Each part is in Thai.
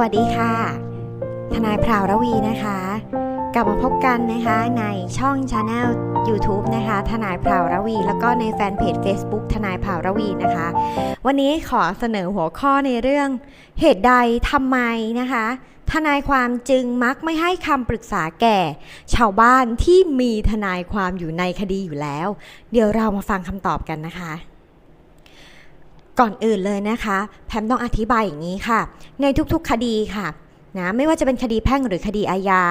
วัสดีค่ะ ทนายพราวรวีนะคะ กลับมาพบกันนะคะในช่องชาแนล YouTube นะคะ ทนายพราวรวี แล้วก็ในแฟนเพจ Facebook ทนายพราวรวีนะคะ วันนี้ขอเสนอหัวข้อในเรื่อง เหตุใดทำไมนะคะ ทนายความจึงมักไม่ให้คำปรึกษาแก่ ชาวบ้านที่มีทนายความอยู่ในคดีอยู่แล้ว เดี๋ยวเรามาฟังคำตอบกันนะคะ ก่อนอื่นเลยนะคะ แพมต้องอธิบายอย่างนี้ค่ะ ในทุกๆคดีค่ะนะไม่ว่าจะเป็นคดีแพ่งหรือคดีอาญา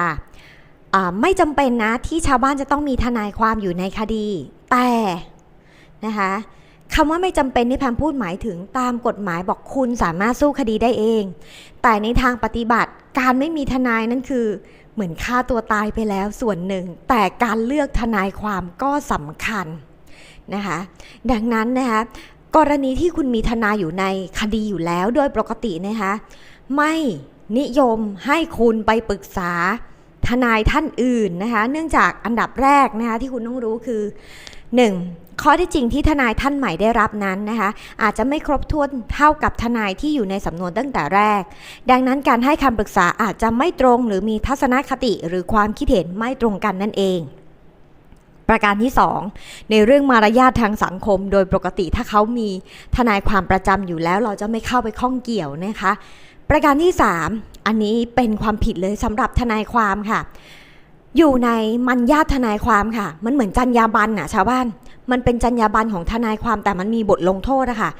ไม่จำเป็นนะที่ชาวบ้านจะต้องมีทนายความอยู่ในคดี แต่นะคะคำว่าไม่จำเป็นที่แพมพูดหมายถึงตามกฎหมายบอกคุณสามารถสู้คดีได้เอง แต่ในทางปฏิบัติการไม่มีทนายนั่นคือ เหมือนฆ่าตัวตายไปแล้วส่วนหนึ่ง แต่การเลือกทนายความก็สำคัญนะคะ ดังนั้นนะคะ กรณีที่คุณมีทนายอยู่ในคดีอยู่แล้วโดยปกตินะคะไม่นิยมให้คุณไปปรึกษาทนายท่านอื่นนะคะ เนื่องจากอันดับแรกนะคะที่คุณต้องรู้คือ 1. ข้อที่จริงที่ทนายท่านใหม่ได้รับนั้นนะคะ อาจจะไม่ครบถ้วนเท่ากับทนายที่อยู่ในสำนวนตั้งแต่แรก ดังนั้นการให้คำปรึกษาอาจจะไม่ตรงหรือมีทัศนคติหรือความคิดเห็นไม่ตรงกันนั่นเอง ประการที่ 2 ในเรื่องมารยาททางสังคม โดยปกติถ้าเขามีทนายความประจำอยู่แล้ว เราจะไม่เข้าไปข้องเกี่ยวนะคะ ประการที่ 3 อันนี้เป็นความผิดเลยสำหรับทนายความค่ะ อยู่ในมัญญาตทนายความค่ะ มันเหมือนจรรยาบรรณน่ะชาวบ้าน มันเป็นจรรยาบรรณของทนายความแต่มันมีบทลงโทษอะค่ะ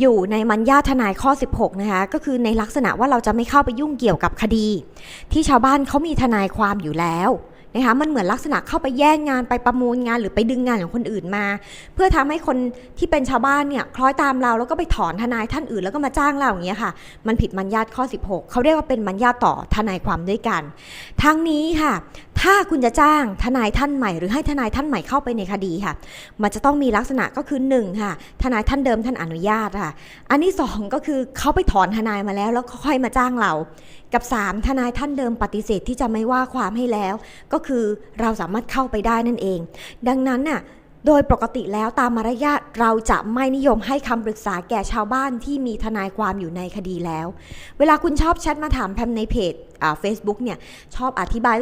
อยู่ในมัญญาตทนายข้อ 16 นะคะ ก็คือในลักษณะว่าเราจะไม่เข้าไปยุ่งเกี่ยวกับคดี ที่ชาวบ้านเขามีทนายความอยู่แล้ว นะคะมันเหมือนลักษณะเข้าไปแย่งงานไปประมูลงานหรือไปดึงงานของคนอื่นมา เพื่อทำให้คนที่เป็นชาวบ้านเนี่ยคล้อยตามเราแล้วก็ไปถอนทนายท่านอื่นแล้วก็มาจ้างเราอย่างเงี้ยค่ะ มันผิดมัญญาตข้อ 16 เขาเรียกว่าเป็นมัญญาตต่อทนายความด้วยกัน ทั้งนี้ค่ะ ถ้าคุณจะจ้างทนายท่านใหม่ หรือให้ทนายท่านใหม่เข้าไปในคดีค่ะ มันจะต้องมีลักษณะก็คือ1ค่ะทนายท่านเดิมท่านอนุญาตค่ะ อันที่2ก็คือเขาไปถอนทนายมาแล้วแล้วค่อยมาจ้างเรา กับ 3 ทนายท่านเดิมปฏิเสธที่จะไม่ว่าความให้แล้ว ก็คือเราสามารถเข้าไปได้นั่นเอง ดังนั้นน่ะโดยปกติแล้วตามมารยาทเราจะไม่นิยมให้คำปรึกษาแก่ชาวบ้านที่มีทนายความอยู่ในคดีแล้ว เวลาคุณชอบแชทมาถามแพมในเพจเฟซบุ๊กเนี่ยชอบอธิบาย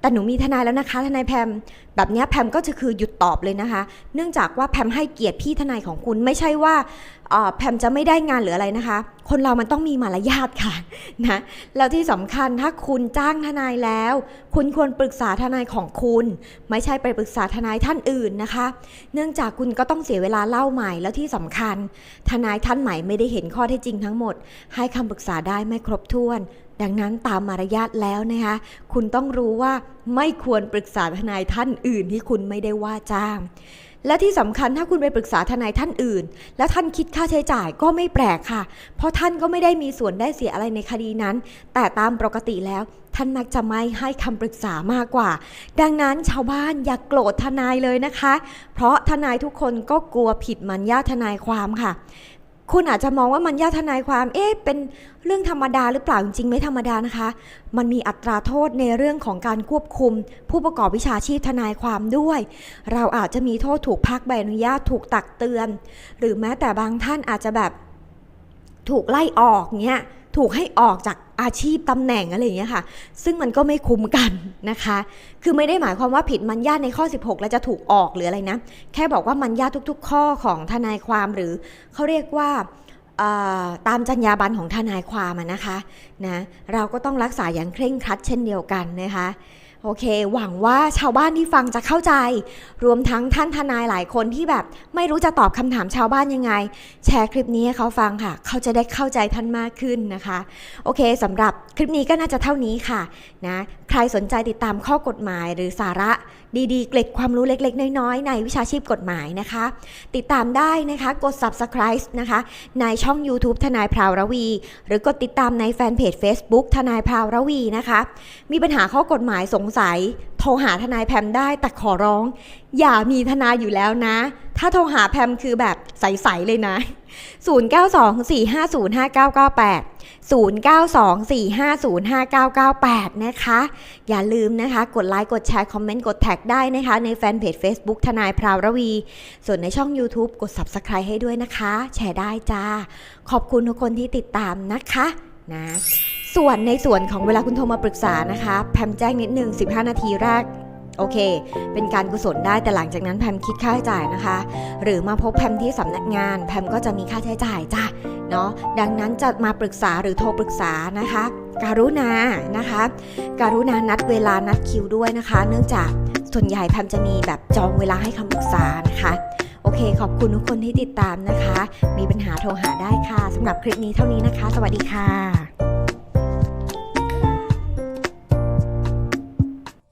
แต่หนูมีทนายแล้วนะคะ ทนายแพมแบบเนี้ยแพมก็จะคือหยุดตอบเลยนะคะ เนื่องจากว่าแพมให้เกียรติพี่ทนายของคุณไม่ใช่ว่าแพมจะไม่ได้งานหรืออะไรนะคะ คนเรามันต้องมีมารยาทค่ะนะแล้วที่สำคัญถ้าคุณจ้างทนายแล้ว คุณควรปรึกษาทนายของคุณ ไม่ใช่ไปปรึกษาทนายท่านอื่นนะคะ เนื่องจากคุณก็ต้องเสียเวลาเล่าใหม่แล้วที่สำคัญ ทนายท่านใหม่ไม่ได้เห็นข้อเท็จจริงทั้งหมด ให้คำปรึกษาได้ไม่ครบถ้วน ดังนั้นตามมารยาทแล้วนะคะคุณต้องรู้ว่าไม่ควรปรึกษาทนายท่านอื่นที่คุณไม่ได้ว่าจ้าง และที่สำคัญถ้าคุณไปปรึกษาทนายท่านอื่น แล้วท่านคิดค่าใช้จ่ายก็ไม่แปลกค่ะ เพราะท่านก็ไม่ได้มีส่วนได้เสียอะไรในคดีนั้น แต่ตามปกติแล้วท่านมักจะไม่ให้คำปรึกษามากกว่า ดังนั้นชาวบ้านอย่ากโกรธทนายเลยนะคะ เพราะทนายทุกคนก็กลัวผิดมัญญาทนายความค่ะ คุณอาจจะมองว่ามันญาติทนายความ เอ๊ะ เป็นเรื่องธรรมดาหรือเปล่าจริงๆไม่ธรรมดานะคะ มันมีอัตราโทษในเรื่องของการควบคุม ผู้ประกอบวิชาชีพทนายความด้วย เราอาจจะมีโทษถูกพักใบอนุญาตถูกตักเตือน หรือแม้แต่บางท่านอาจจะแบบถูกไล่ออกเนี้ยถูกให้ออกจาก อาชีพตำแหน่งอะไรอย่างเงี้ยค่ะ ซึ่งมันก็ไม่คุ้มกันนะคะ คือไม่ได้หมายความว่าผิดมัญญาตในข้อ 16 แล้วจะถูกออกหรืออะไรนะ แค่บอกว่ามัญญาตทุก ๆ ข้อของทนายความหรือเขาเรียกว่าตามจรรยาบรรณของทนายความนะคะนะเราก็ต้องรักษาอย่างเคร่งครัดเช่นเดียวกันนะคะ โอเค หวังว่าชาวบ้านที่ฟังจะเข้าใจ รวมทั้งท่านทนายหลายคนที่แบบ ไม่รู้จะตอบคำถามชาวบ้านยังไง แชร์คลิปนี้ให้เขาฟังค่ะ เขาจะได้เข้าใจท่านมากขึ้นนะคะ โอเคสำหรับคลิปนี้ก็น่าจะเท่านี้ค่ะนะ ใครสนใจติดตามข้อกฎหมายหรือสาระ ดีๆ เกล็ดความรู้เล็กๆ น้อยๆ ในวิชาชีพกฎหมายนะคะ ติดตามได้นะคะกด subscribe นะคะ ในช่อง YouTube ทนายพราวระวี หรือกดติดตามในแฟนเพจ Facebook ทนายพราวระวีนะคะ มีปัญหาข้อกฎหมายสงสัยโทรหาทนายแพมได้แต่ขอร้อง อย่ามีทนายอยู่แล้วนะ ถ้าโทรหาแพมคือแบบใส ๆ เลยนะ 0924505998 0924505998 นะคะ อย่าลืมนะคะ กดไลค์ กดแชร์ คอมเมนต์ กดแท็กได้นะคะ ในแฟนเพจ Facebook ทนายพราวรวี ส่วนในช่อง YouTube กด Subscribe ให้ด้วยนะคะ แชร์ได้จ้า ขอบคุณทุกคนที่ติดตามนะคะ นะ ส่วนในส่วนของเวลาคุณโทรมาปรึกษานะคะ แพมแจ้งนิดนึง 15 นาทีแรกโอเค เป็นการกุศลได้แต่หลังจากนั้นแพมคิดค่าใช้จ่ายนะคะ หรือมาพบแพมที่สำนักงาน แพมก็จะมีค่าใช้จ่ายจ้ะเนาะดังนั้นจะมาปรึกษาหรือโทรปรึกษานะคะ การุณานะคะ การุณานัดเวลานัดคิวด้วยนะคะ เนื่องจากส่วนใหญ่แพมจะมีแบบจองเวลาให้คำปรึกษานะคะ เคขอบคุณทุกคนที่ติดตามนะคะ มีปัญหาโทรหาได้ค่ะสำหรับคลิปนี้เท่านี้นะคะ สวัสดีค่ะ